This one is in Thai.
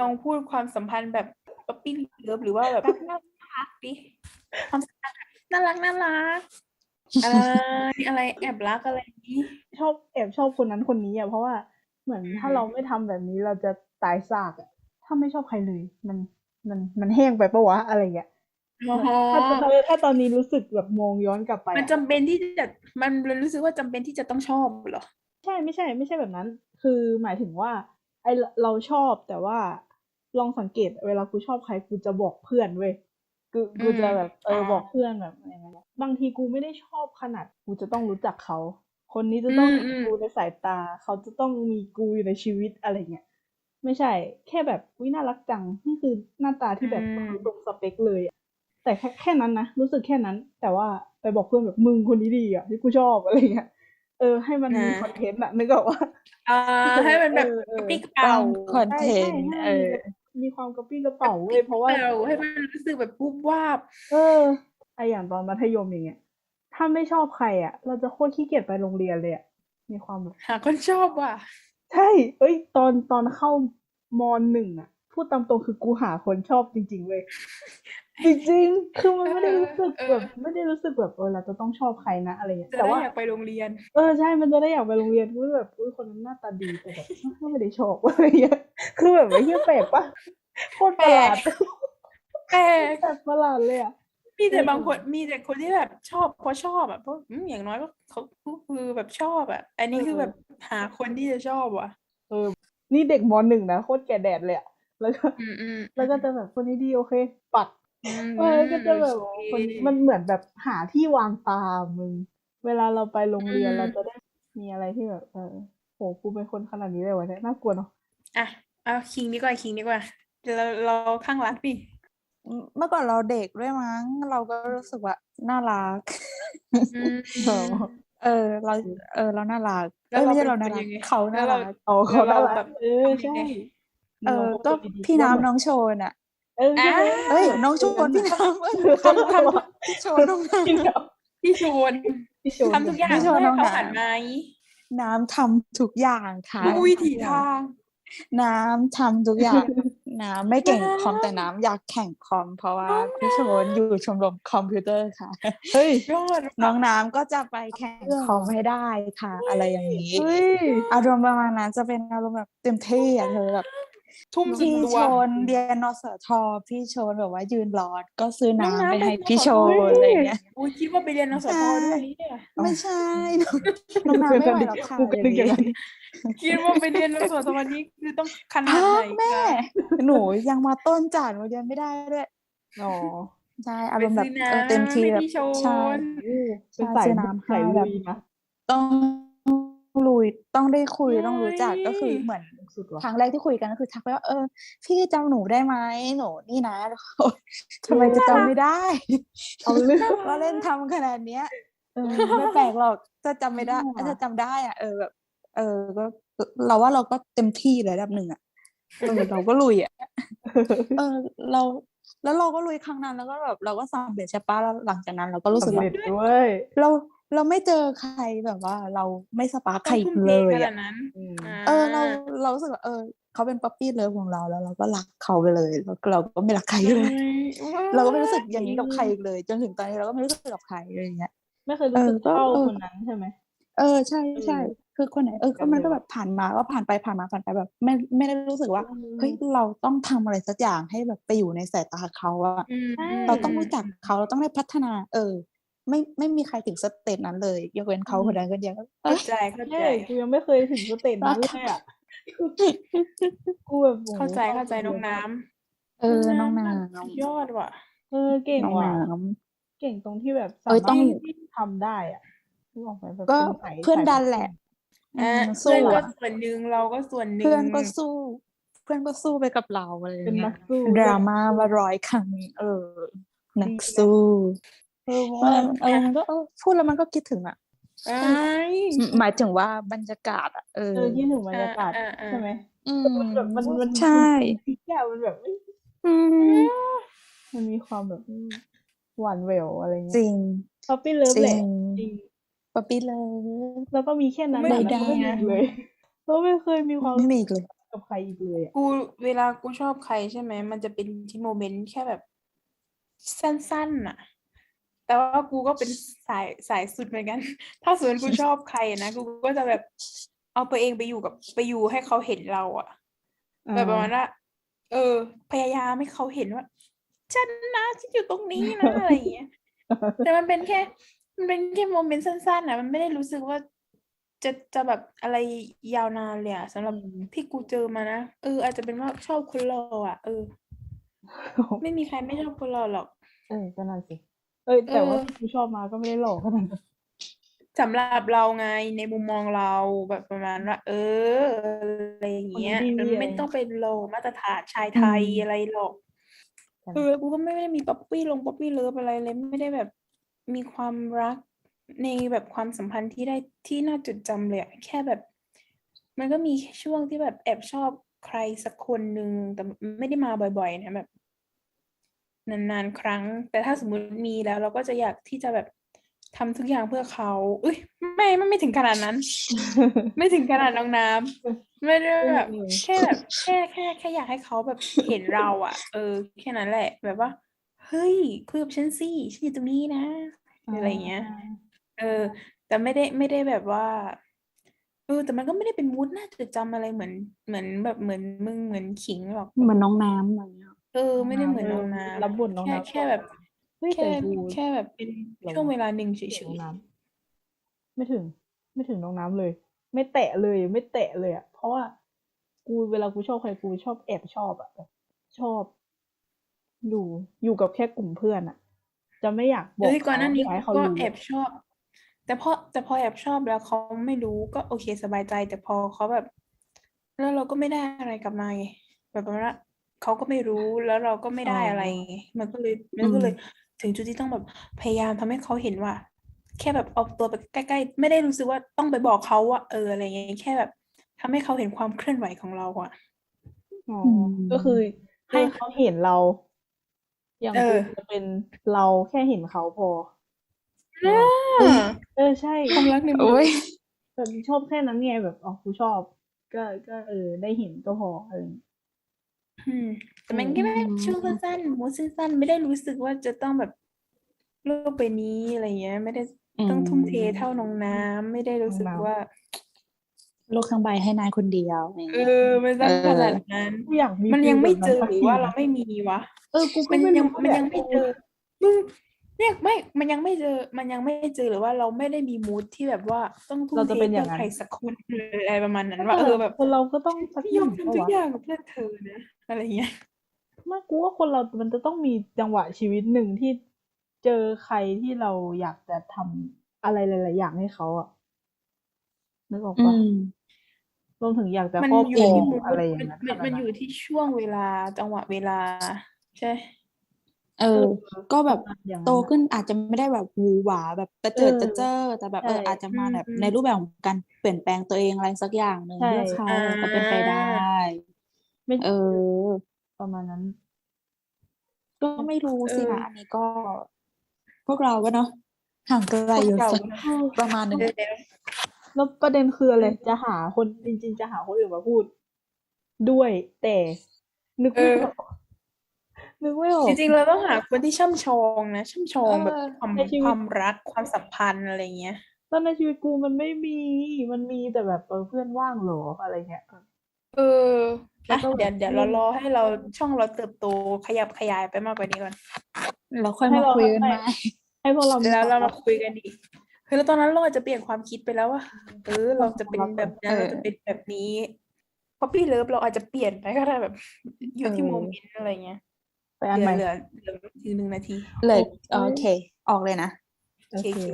ลองพูดความสัมพันธ์แบบป๊อปปี้เลิฟหรือว่าแบบน่ารักดิความสัมพันธ์แบบน่ารักน่ารักอะไรอะไรแอบรักอะไรนี้ชอบแอบชอบคนนั้นคนนี้อะเพราะว่าเหมือนถ้าอืมเราไม่ทำแบบนี้เราจะตายซากอะถ้าไม่ชอบใครเลย มันมันมันแห้งไปปะวะอะไรเงี้ยอ๋อถ้าถ้าถ้าตอนนี้รู้สึกแบบมองย้อนกลับไป มันอะจำเป็นที่จะมันรู้สึกว่าจำเป็นที่จะต้องชอบเหรอ ใช่ไม่ใช่ ไม่ใช่แบบนั้น คือหมายถึงว่าไอ เราชอบแต่ว่าลองสังเกต เวลากูชอบใครกูจะบอกเพื่อนเว้ยกูกูจะแบบเอออ่าบอกเพื่อนแบบอะไรเงี้ยบางทีกูไม่ได้ชอบขนาดกูจะต้องรู้จักเขา คนนี้จะต้องอืมมีอืมกูในสายตา เขาจะต้องมีกูอยู่ในชีวิตอะไรเงี้ยไม่ใช่ แค่แบบวิน่ารักจังนี่คือหน้าตาที่แบบอืมตรงสเปคเลยอะแต่แค่แค่นั้นนะรู้สึกแค่นั้น แต่ว่าไปบอกเพื่อนแบบมึงคนนี้ดีอะที่กูชอบอะไรเงี้ย เออ ให้มันมีคอนเทนต์อะนึกออกว่าอ่าให้มันแบบเออเออกระปี้กระเป๋าคอนเทนต์ใช่เอใช่อมีความกระปี้กระเป๋าเว้ยเพราะว่าเราให้มันรู้สึกแบบปุ๊บวาบ เออไออย่างตอนมัธยมอย่างเงี้ยถ้าไม่ชอบใครอะ เราจะโคตรขี้เกียจไปโรงเรียนเลยอะมีความแบบหาคนชอบว่ะ ใช่ เอ้ย ตอนตอนเข้ามหนึ่งอะ พูดตามตรงคือกูหาคนชอบจริง ๆเว้ยจริงๆ คือมันไม่ได้รู้สึกเออแบบไม่ได้รู้สึกแบบเออเราจะต้องชอบใครนะอะไรเงี้ยจะแต่ได้ว่าอยากไปโรงเรียน เออใช่มันจะได้อยากไปโรงเรียนกูแบบอุ้ยคนนั้นหน้าตาดีแต่แบบก็ไม่ได้ชอบอะไรเงี้ยคือแบบไอ้เหี้ยแปลกปะโคตรประหลาดแต่แปลกประหลาดเลยอะมีแต่บางคนมีแต่คนที่แบบชอบเพราะชอบอะเพราะอืมอย่างน้อยก็เขาคือแบบชอบอะ อันนี้คือแบบหาคนที่จะชอบว่ะนี่เด็กมหนึ่งนะโคตรแก่แดดเลยอะ แล้วก็อืมอืมแล้วก็จะแบบคนนี้ดีโอเค ปัดอืมเออก็จะแบบโอเคคนมันเหมือนแบบหาที่วางตามึง เวลาเราไปโรงเรียนอืมเราจะได้มีอะไรที่แบบ เออโหกูเป็นคนขนาดนี้เลยวะเนี่ยน่ากลัวเนาะอะเอาคิงดีกว่าคิงดีกว่าเราเราข้างรักดิเมื่อก่อนเราเด็กด้วยมั้ง เราก็รู้สึกว่าน่ารักอืมอ๋อเออ เรา เออ เราน่ารักแล้เอ้วยไม่ใช่เราเราเป็นน่าคนรักยังไงเขาแล้น่าวเรารักเอาเขาแล้วน่าเรารัแบกบเออทำยังใช่ไง เออก็มึงลงพูดดีๆพี่ว่าแบบน้ำน้องโชนอะเออใช่อ่าเอ้ยน้องโชนพี่น้ำเอ้ยทำทำพี่โชนน้องน้พี่เดียวพี่ชวนพี่โชว์ทำทุกอย่างพี่ชวนเพื่อน้ให้องเขาหันน้ำมาำน้ำทำทุกอย่างค่ะทุกวิถีทางน้ำทำทุกอย่างน้ำไม่เก่งน้ำคอมแต่น้ำอยากแข่งคอม เพราะว่าพี่โชนอยู่ชมรมคอมพิวเตอร์ค่ะเฮ้ยยอดน้องน้ำก็จะไปแข่งเรื่องคอมให้ได้ค่ะ อะไรอย่างนี้เฮ้ยอารมณ์ประมาณนั้นจะเป็นอารมณ์แบบเต็มที่อะเธอแบบ ทุ่มสุดพี่ตัวโชนเรียนนสทพี่โชนแบบว่ายืนรอก็ซื้อน้องน้ำน้ำไปไปให้นพี่สทโชนอะไรอย่างเงี้ย อุ้ยคิดว่าไปเรียนนสทใช่ด้วยเนี่ยไม่ใช่น้องน้ำไม่ไหวหรอกค่ะกูก็อนึกอย่างย่างนั้นนี้คิดว่าไปเรียนนสทวันนี้คือต้องขนาดฮะไหนแม่ คะหนูยังมาต้นจ่านหนูเรียนไม่ได้ด้วยอ๋อใช่ไปอารมณ์แบซื้บอน้เออเต็มำที่ให้แบบพี่โชใช่นโอ้เป็นใช่สายซื้อน้ำให้สายแบบลุยนะ ต้อง ลุยต้องได้คุยต้องรู้จักเฮ้ยก็คือเหมือนสุดว่ะครั้งแรกที่คุยกันก็คือทักไปว่าเออ พี่จำหนูได้ไหมหนูนี่นะแล้วเขาทำไมจะจำไม่ได้เอาเรื่องว่าเล่นทำขนาดเนี้ยเออไม่แปลกหรอกถ้าจำไม่ได้อ่าถ้าจำได้อะเออแบบเออก็เราว่าเราก็เต็มที่เลยระดับหนึ่งอะเออเราก็ลุยอะเออเราแล้วเราก็ลุยครั้งนั้นแล้วก็แบบเราก็สำเร็จใช่ปะแล้วหลังจากนั้น เราก็รู้สึกสำว่าเร็จด้วยเรา เราไม่เจอใครแบบว่า เราไม่สปาร์คต้ใคอรงทุ่มเลเทยขนาอะดนั้นอืมอ่าเออเราเรารู้สึกว่าเออเขาเป็นป๊อปปี้เลิฟของเราแล้ว เราก็รักเขาไปเลยแล้วเราก็ไม่รักใครเลย เราก็ไม่รู้สึกอย่างนี้กับใครอีกเลย จนถึงตอนนี้เราก็ไม่รู้สึกกับใครอะไรอย่างเงี้ยไม่เคยรู้สึกเออก็เท่าเออคนนั้นใช่ไหมเออใช่ใช่เออคือคนไหนเออก็กันมันก็เลยแบบผ่านมาก็ผ่านไปผ่านมาผ่านไปแบบ ไม่ไม่ได้รู้สึกว่าเฮ้ยเราต้องทำอะไรสักอย่างให้แบบไปอยู่ในสายตาเขาอะอืมใช่เราต้องรู้จักเขาเราต้องได้พัฒนา เออ ไม่ไม่มีใครถึงสเตจนั้นเลย ยกเว้นเขาคนนั้นคนเดียวเอ้เข้ายใจเข้าใจใช่กูยังไม่เคยถึงสเตจนั้นเลยอะกูแบบโอ้โหเข้าใจเข้าใจน้องน้เออน้องนาำสุดยอดว่ะ เออเก่งน้องว่ะน้เก่งตรงที่แบบเอ้สายต้มาองรถทำได้อะนึกออกไหมแบบก็ป็สายเพื่อนสายดันแหละอ่าอืมเพื่สู้อนก็อะส่วนหนึ่งเราก็ส่วนหนึ่งเพื่อนก็สู้ เพื่อนก็สู้ไปกับเราอะไรอย่าเป็นงเงี้นัยกสู้ดราม่ามาร้อยครั้งเออนักสู้ เออเอว่าอเออมันก็เออพูดแล้วมันก็คิดถึงอะไอ้หมายถึงว่าบรรยากาศอะเออเออคิดถึงบรรยากาศอ่าอ่าใช่ไหมอืมมันแบบมันมันใช่มันแก้วมันแบบเอ้ยอืมมันมีความแบบหวานแหววอะไรจเงี้ยริงป๊อปปี้เลิฟจริแหละงจริงป๊อปปี้เลยแล้วก็มีแค่นั้นไม่อะได้แล้วก็ไม่มีอีกเลยแล้วไม่เคยมีความไม่มีอีกเลยกับใครอีกเลยอะกูเวลากูชอบใครใช่ไหมมันจะเป็นที่โมเมนต์แค่แบบสั้นๆน่ะ แต่ว่ากูก็เป็นสายสายสุดเหมือนกัน ถ้าสมมติกูชอบใครนะกูก็จะแบบเอาตัวเองไปอยู่กับไปอยู่ให้เขาเห็นเราอะแบบประมาณว่าเออ พยายามให้เขาเห็นว่าฉันนะฉันอยู่ตรงนี้นะอะไรอย่างเงี้ยแต่มันเป็นแค่ มันเป็นแค่โมเมนต์สั้นๆนะมันไม่ได้รู้สึกว่าจะจะแบบอะไรยาวนานเลยอะสำหรับอืมที่กูเจอมานะเออ อาจจะเป็นว่าชอบคนหล่ออะเออ ไม่มีใครไม่ชอบคนหล่อหรอก เออก็นั่นสิ เอ้ยแต่ว่าเออที่กูชอบมาก็ไม่ได้หลอกขนาดนั้นสำหรับเราไงในมุมมองเราแบบประมาณว่า เอออะไรอย่างเงี้ยคนดีมันอะไรไม่ต้องเป็นโลมาตรฐานชายไทยอืมอะไรหรอกกันเออกูก็ไม่ได้มีป๊อปปี้ลงป๊อปปี้เลิฟอะไรเลยไม่ได้แบบมีความรักในแบบความสัมพันธ์ที่ได้ที่น่าจดจำเลยอะแค่แบบ มันก็มีช่วงที่แบบแอบชอบใครสักคนหนึ่งแต่ไม่ได้มาบ่อยๆนะแบบ นานๆครั้ง แต่ถ้าสมมุติมีแล้วเราก็จะอยากที่จะแบบทำทุกอย่างเพื่อเขาเอ้ยไม่ไม่ไม่ถึงขนาดนั้น ไม่ถึงขนาดน้องน้ำไม่ได้แบบเออแค่แบบแค่แค่แค่อยากให้เขาแบบเห็นเราอะ เออ แค่นั้นแหละ แบบว่าเฮ้ยคุยกับฉันสิฉันอยู่ตรงนี้นะอะไรอย่างเงี้ย เออ แต่ไม่ได้ไม่ได้แบบว่าเออแต่มันก็ไม่ได้เป็นมูดน่าจดจำอะไรเหมือนเหมือนแบบเหมือนมึงเหมือนขิงหรอกเหมือนน้องน้ำอะไรเงี้ย เออ ไม่ได้เหมือนน้องน้ำรับบทน้องแค่น้ำแค่แบบเฮ้ยแค่แต่ดูแค่แบบเป็นหรอช่วงเวลาหนึ่งเฉเฉยยน้ำไม่ถึง ไม่ถึงน้องน้ำเลย ไม่แตะเลย ไม่แตะเลยอะเพราะว่ากูเวลากูชอบใครกูชอบแอบชอบอะแบบชอบ อยู่อยู่กับแค่กลุ่มเพื่อนอะ จะไม่อยากๆบอกเอ้ยก่อนหน้านี้อยกให้เขาก็รู้แอบชอบ แต่พอแต่พอแอบชอบแล้วเขาไม่รู้ก็โอเคสบายใจ แต่พอเขาแบบ แล้วเราก็ไม่ได้อะไรกลับมาไงแบบประมาณว่า เขาก็ไม่รู้แล้วเราก็ไม่ได้อะไรไงมันก็เลยมันก็เลยถึงจุดที่ต้องแบบพยายามทำให้เขาเห็นว่า แค่แบบเอาตัวไปใกล้ ๆ ไม่ได้รู้สึกว่าต้องไปบอกเขาว่า เออ อะไรเงี้ยแค่แบบทำให้เขาเห็นความเคลื่อนไหวของเราอะ อ๋อ อืมก็คือให้เออเขาเห็นเรา อย่างเอกูอจะเป็นเราแค่เห็นเขาพออ่าเออใช่ ความรักในมืโอ้ยแบบชอบแค่นั้นไงแบบอ๋อกูชอบ ก็ก็เออ ได้เห็นก็พออะไรอย่างเงี้ย อืม แต่มันก็แบบช่วงสั้นๆมูดสั้นๆไม่ได้รู้สึกว่าจะต้องแบบโลกใบนี้อะไรเงี้ย ไม่ได้ต้องทุ่มเทเท่าน้องน้ำไม่ได้รู้สึกว่า โลกทั้งใบให้นายคนเดียวอะไรเอเงี้ยอไม่ต้องเออขนาดนั้นกูอยากมีมันฟีลยังไม่แบบเจนั้นอสักหรือทีว่านะเราไม่มีวะเออกูก็มันไม่ยังรู้มันแหละยังไม่เจอมึง เนี่ยไม่ มันยังไม่เจอ มันยังไม่เจอหรือว่าเราไม่ได้มีมูดที่แบบว่าต้องทุ่มเราเทจะเป็นอเพื่ย่าองนั้น ใครสักคนหรืออะไรประมาณนั้นว่าเออแบบคนเราก็ต้องสักพี่อยอมย่างทำทุกปะวะอย่างเพื่อเธอนะอะไรเงี้ย ไมากูว่าคนเรามันจะต้องมีจังหวะชีวิตหนึ่งที่เจอใครที่เราอยากจะทำอะไรหลาย ๆ อย่างให้เขาอะนึกออกอืปะมรวมถึงอยากจะมันครอบอครยู่องที่มูดอะไรอย่ามังนนั้นมันขนาดมันนั้นอยู่ที่ช่วงเวลาจังหวะเวลา ใช่ เออ ก็แบบประมาณอย่างนั้นโตขึ้นอาจจะไม่ได้แบบหวือหวาแบบกระเจิดเออกระเจ้อแต่แบบเออใช่อาจจะมาแบบอืมในรูปแบบของการเปลี่ยนแปลงตัวเองอะไรสักอย่างหนึ่งใช่เพื่อเขาอ่า ก็เป็นไปได้ ไม่ เออ ประมาณนั้น ก็ไม่รู้สิเออนะอันนี้ก็ พวกเราก็เนาะห่างไกลอยู่พวกเราสักประมาณหนึ่ง เออ แล้วประเด็นคืออะไรจะหาคนจริง ๆ จะหาคนอื่นมาพูดด้วย แต่นึกไม่เออออก นึกไม่ออกจริงๆเราต้องหาคนที่ช่ำชองนะช่ำชองแบบเออความในชีวิตความรักความสัมพันธ์อะไรเงี้ยตอนในชีวิตกูมันไม่มี มันมีแต่แบบเออเพื่อนว่างเหรออะไรเงี้ยเออแล้อะวก็เดี๋ยวเดี๋ยวเรารอให้เราช่องเราเติบโตขยับขยายไปมากกว่านี้ก่อนเราค่อยให้มาเราคุยกันให้ไหมให้พวกเรามีแล้วควเรามมาคุยกันดีเฮ้ยแล้วตอนนั้นเราอาจจะเปลี่ยนความคิดไปแล้วว่าเออเราจะเป็นแบบนั้นเออเราจะเป็นแบบนี้พอพี่เลิฟเราอาจจะเปลี่ยนไปก็ได้แบบอยู่ที่เออโมเมนต์อะไรเงี้ย ไปอันเหลืใหม่อเหลือเหลืออีกหนึ่งนาที เลยโอเคโอเคออกเลยนะ โอโอเคเคโอเค